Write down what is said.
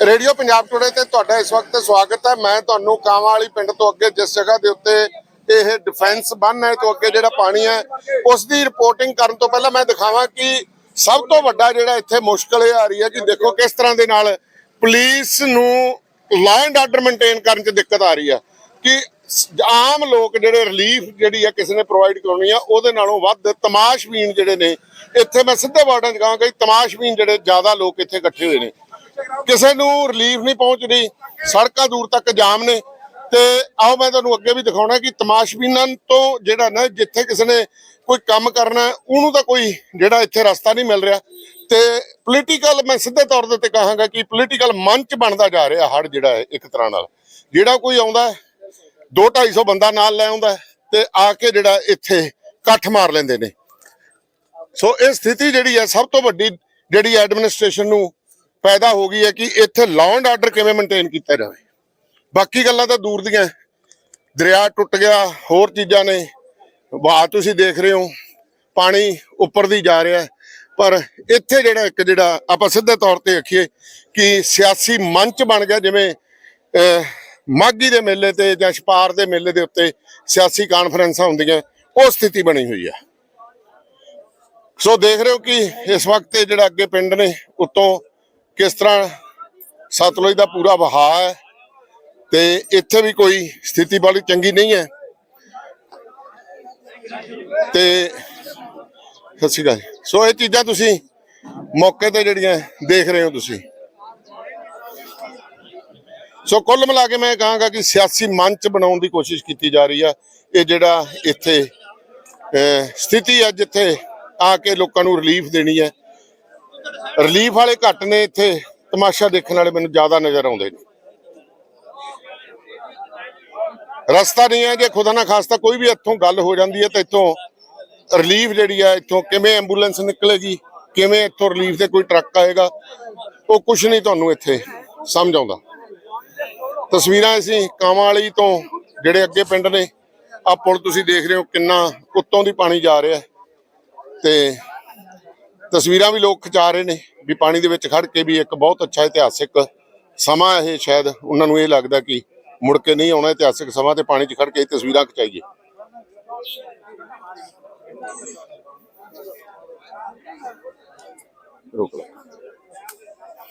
Radio Punjab today ਤੇ ਤੁਹਾਡਾ ਇਸ ਵਕਤ ਸਵਾਗਤ ਹੈ। ਮੈਂ ਤੁਹਾਨੂੰ ਕਾਵਾਂ ਵਾਲੀ ਪਿੰਡ ਤੋਂ ਅੱਗੇ ਜਿਸ ਜਗ੍ਹਾ ਦੇ ਉੱਤੇ ਇਹ ਡਿਫੈਂਸ ਬੰਨ ਹੈ, ਤੋਂ ਅੱਗੇ ਜਿਹੜਾ ਪਾਣੀ ਹੈ, ਉਸ ਦੀ ਰਿਪੋਰਟਿੰਗ ਕਰਨ ਤੋਂ ਪਹਿਲਾਂ ਮੈਂ ਦਿਖਾਵਾਂ ਕਿ ਸਭ ਤੋਂ ਵੱਡਾ ਜਿਹੜਾ ਇੱਥੇ ਮੁਸ਼ਕਲ ਇਹ ਆ ਰਹੀ ਹੈ ਕਿ ਦੇਖੋ ਕਿਸ ਤਰ੍ਹਾਂ ਦੇ ਨਾਲ ਪੁਲਿਸ ਨੂੰ ਲਾਅ ਐਂਡ ਆਰਡਰ ਮੇਨਟੇਨ ਕਰਨ 'ਚ ਦਿੱਕਤ ਆ ਰਹੀ ਹੈ ਕਿ ਆਮ ਲੋਕ ਜਿਹੜੇ ਰਿਲੀਫ ਜਿਹੜੀ ਆ ਕਿਸੇ ਨੇ ਪ੍ਰੋਵਾਈਡ ਕਰਨੀ ਆ, ਉਹਦੇ ਨਾਲੋਂ ਵੱਧ ਤਮਾਸ਼ਬੀਨ ਜਿਹੜੇ ਨੇ, ਇੱਥੇ ਮੈਂ ਸਿੱਧੇ ਵਾਰਡਾਂ 'ਚ ਕਹਾਂਗਾ ਕਿ ਤਮਾਸ਼ਬੀਨ ਜਿਹੜੇ ਜ਼ਿਆਦਾ ਲੋਕ ਇੱਥੇ ਇਕੱਠੇ ਹੋਏ ਨੇ। ਕਿਸੇ ਨੂੰ ਰਿਲੀਫ ਨਹੀਂ ਪਹੁੰਚ ਰਹੀ ਸੜਕਾਂ ਦੂਰ ਤੱਕ ਜਾਮ ਨੇ। ਤੇ ਆਓ ਮੈਂ ਤੁਹਾਨੂੰ ਅੱਗੇ ਵੀ ਦਿਖਾਉਣਾ ਕਿ ਤਮਾਸ਼ਬੀਨਾਂ ਤੋਂ ਜਿਹੜਾ ਨਾ ਜਿੱਥੇ ਕਿਸੇ ਨੇ ਕੋਈ ਕੰਮ ਕਰਨਾ ਉਹਨੂੰ ਤਾਂ ਕੋਈ ਜਿਹੜਾ ਇੱਥੇ ਰਸਤਾ ਨਹੀਂ ਮਿਲ ਰਿਹਾ। ਤੇ ਪੋਲੀਟੀਕਲ ਮੈਂ ਸਿੱਧੇ ਤੌਰ ਦੇ ਉੱਤੇ ਕਹਾਂਗਾ ਕਿ ਪੋਲੀਟੀਕਲ ਮੰਚ ਬਣਦਾ ਜਾ ਰਿਹਾ ਹੜ ਜਿਹੜਾ ਹੈ ਇੱਕ ਤਰ੍ਹਾਂ ਨਾਲ। ਜਿਹੜਾ ਕੋਈ ਆਉਂਦਾ ਹੈ, ਦੋ 250 ਬੰਦਾ ਨਾਲ ਲੈ ਆਉਂਦਾ ਤੇ ਆ ਕੇ ਜਿਹੜਾ ਇੱਥੇ ਇਕੱਠ ਮਾਰ ਲੈਂਦੇ ਨੇ। ਸੋ ਇਹ ਸਥਿਤੀ ਜਿਹੜੀ ਹੈ ਸਭ ਤੋਂ ਵੱਡੀ ਜਿਹੜੀ ਐਡਮਿਨਿਸਟ੍ਰੇਸ਼ਨ ਨੂੰ ਪੈਦਾ ਹੋ ਗਈ ਹੈ ਕਿ ਇੱਥੇ ਲਾਅ ਐਂਡ ਆਰਡਰ ਕਿਵੇਂ ਮੇਨਟੇਨ ਕੀਤਾ ਜਾਵੇ। ਬਾਕੀ ਗੱਲਾਂ ਤਾਂ ਦੂਰ ਦੀਆਂ ਦਰਿਆ ਟੁੱਟ ਗਿਆ ਹੋਰ ਚੀਜ਼ਾਂ ਨੇ। ਵਾਹ ਤੁਸੀਂ ਦੇਖ ਰਹੇ ਹੋ ਪਾਣੀ ਉੱਪਰ ਦੀ ਜਾ ਰਿਹਾ ਪਰ ਇੱਥੇ ਜਿਹੜਾ ਇੱਕ ਜਿਹੜਾ ਆਪਾਂ ਸਿੱਧੇ ਤੌਰ ਤੇ ਆਖੀਏ ਕਿ ਸਿਆਸੀ ਮੰਚ ਬਣ ਗਿਆ ਜਿਵੇਂ ਅਹ, ਮਾਘੀ ਦੇ ਮੇਲੇ ਤੇ ਜਾਂ ਛਪਾਰ ਦੇ ਮੇਲੇ ਦੇ ਉੱਤੇ ਸਿਆਸੀ ਕਾਨਫਰੰਸਾਂ ਹੁੰਦੀਆਂ ਉਹ ਸਥਿਤੀ ਬਣੀ ਹੋਈ ਹੈ। ਸੋ ਦੇਖ ਰਹੇ ਹੋ ਕਿ ਇਸ ਵਕਤ ਜਿਹੜਾ ਅੱਗੇ ਪਿੰਡ ਨੇ ਉਤੋਂ ਕਿਸ ਤਰ੍ਹਾਂ ਸਤਲੁਜ ਦਾ ਪੂਰਾ ਵਹਾਅ ਹੈ ਤੇ ਇੱਥੇ ਵੀ ਕੋਈ ਸਥਿਤੀ ਬੜੀ ਚੰਗੀ ਨਹੀਂ ਹੈ। ਤੇ ਸਤਿ ਸ਼੍ਰੀ ਅਕਾਲ ਸੋ ਇਹ ਚੀਜ਼ਾਂ ਤੁਸੀਂ ਮੌਕੇ ਤੇ ਜਿਹੜੀਆਂ ਦੇਖ ਰਹੇ ਹੋ ਤੁਸੀਂ। ਸੋ ਕੁੱਲ ਮਿਲਾ ਕੇ ਮੈਂ ਕਹਾਂਗਾ ਕਿ ਸਿਆਸੀ ਮੰਚ ਬਣਾਉਣ ਦੀ ਕੋਸ਼ਿਸ਼ ਕੀਤੀ ਜਾ ਰਹੀ ਆ। ਇਹ ਜਿਹੜਾ ਇੱਥੇ ਸਥਿਤੀ ਹੈ ਜਿੱਥੇ ਆ ਕੇ ਲੋਕਾਂ ਨੂੰ ਰਿਲੀਫ ਦੇਣੀ ਹੈ। ਰਿਲੀਫ ਵਾਲੇ ਘੱਟ ਨੇ ਇੱਥੇ, ਤਮਾਸ਼ਾ ਦੇਖਣ ਵਾਲੇ ਮੈਨੂੰ ਜ਼ਿਆਦਾ ਨਜ਼ਰ ਆਉਂਦੇ ਨੇ। ਰਸਤਾ ਨਹੀਂ ਹੈ ਜੇ ਖੁਦਾ ਨਾ ਖਾਸਤਾ ਕੋਈ ਵੀ ਇੱਥੋਂ ਗੱਲ ਹੋ ਜਾਂਦੀ ਹੈ ਤਾਂ ਇੱਥੋਂ ਰਿਲੀਫ ਜਿਹੜੀ ਹੈ, ਇੱਥੋਂ ਕਿਵੇਂ ਐਂਬੂਲੈਂਸ ਨਿਕਲੇਗੀ, ਕਿਵੇਂ ਇੱਥੋਂ ਰਿਲੀਫ ਦੇ ਕੋਈ ਟਰੱਕ ਆਏਗਾ, ਉਹ ਕੁਝ ਨਹੀਂ ਤੁਹਾਨੂੰ ਇੱਥੇ ਸਮਝ ਆਉਂਦਾ। ਤਸਵੀਰਾਂ ਅਸੀਂ ਕਾਵਾਂ ਵਾਲੀ ਤੋਂ ਜਿਹੜੇ ਅੱਗੇ ਪਿੰਡ ਨੇ ਆ ਪੁਲ ਤੁਸੀਂ ਦੇਖ ਰਹੇ ਹੋ ਕਿੰਨਾ ਉੱਤੋਂ ਦੀ ਪਾਣੀ ਜਾ ਰਿਹਾ ਤੇ ਤਸਵੀਰਾਂ ਵੀ ਲੋਕ ਖਿਚਾ ਰਹੇ ਨੇ ਵੀ ਪਾਣੀ ਦੇ ਵਿੱਚ ਖੜ ਕੇ ਵੀ ਇੱਕ ਬਹੁਤ ਅੱਛਾ ਇਤਿਹਾਸਿਕ ਸਮਾਂ ਇਹ ਸ਼ਾਇਦ ਉਹਨਾਂ ਨੂੰ ਇਹ ਲੱਗਦਾ ਕਿ ਮੁੜ ਕੇ ਨਹੀਂ ਆਉਣਾ ਇਤਿਹਾਸਿਕ ਸਮਾਂ ਤੇ ਪਾਣੀ 'ਚ ਖੜ ਕੇ ਇਹ ਤਸਵੀਰਾਂ ਖਿਚਾਈਏ। ਰੁਕ ਲੈ